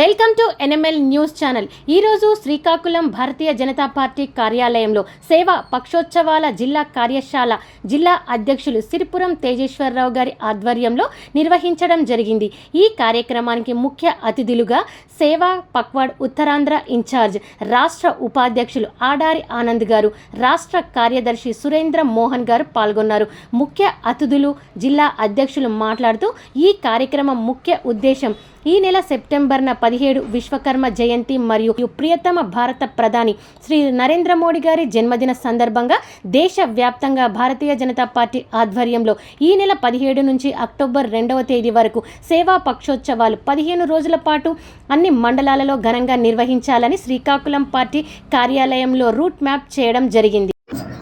Welcome to NML news channel. ఈరోజు Srikakulam Bharatiya Janata party కార్యాలయంలో సేవా పక్షోత్సవాల జిల్లా కార్యశాల జిల్లా అధ్యక్షులు సిరిపురం తేజేశ్వరరావు గారి ఆధ్వర్యంలో నిర్వహించడం జరిగింది. ఈ కార్యక్రమానికి ముఖ్య అతిథులుగా సేవా పక్వాడ్ ఉత్తరాంధ్ర ఇన్ఛార్జ్ రాష్ట్ర ఉపాధ్యక్షులు ఆడారి ఆనంద్ గారు రాష్ట్ర కార్యదర్శి సురేంద్ర మోహన్ గారు పాల్గొన్నారు. ముఖ్య అతిథులు జిల్లా అధ్యక్షులు మాట్లాడుతూ ఈ కార్యక్రమం ముఖ్య ఉద్దేశం ఈ నెల సెప్టెంబర్న పదిహేడు విశ్వకర్మ జయంతి మరియు ప్రియతమ భారత ప్రధాని శ్రీ నరేంద్ర మోడీ గారి జన్మదిన సందర్భంగా దేశవ్యాప్తంగా భారతీయ జనతా పార్టీ ఆధ్వర్యంలో ఈ నెల పదిహేడు నుంచి అక్టోబర్ రెండవ తేదీ వరకు సేవా పక్షోత్సవాలు పదిహేను రోజుల పాటు అన్ని మండలాలలో ఘనంగా నిర్వహించాలని శ్రీకాకుళం పార్టీ కార్యాలయంలో రూట్ మ్యాప్ చేయడం జరిగింది.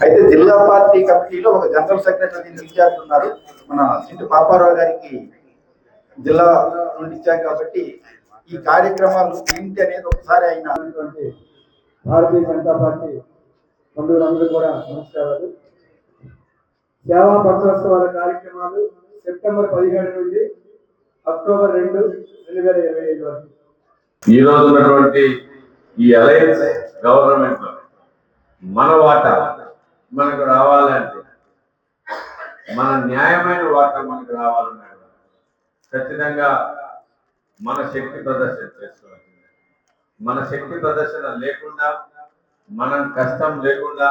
అయితే జిల్లా పార్టీ కమిటీలో ఒక జనరల్ సెక్రటరీ ఇన్ఛార్జ్ ఉన్నారు. మన పాపారావు గారికి జిల్లా నుండి ఇచ్చాం కాబట్టి ఈ కార్యక్రమాలు ఏంటి అనేది ఒకసారి ఆయన భారతీయ జనతా పార్టీ బంధువులందరూ కూడా నమస్కారాలు. సేవా పక్షోత్సవాల కార్యక్రమాలు సెప్టెంబర్ పదిహేడు నుండి అక్టోబర్ రెండు రెండు వేల ఇరవై ఐదు వరకు. ఈ రోజు ఉన్నటువంటి ఈ అలయన్స్ గవర్నమెంట్లో మన వాటా మనకు రావాలంటే మన న్యాయమైన వాటా మనకు రావాలన్నా కూడా ఖచ్చితంగా మన శక్తి ప్రదర్శన చేసుకోవాలి మన శక్తి ప్రదర్శన లేకుండా మనం కష్టం లేకుండా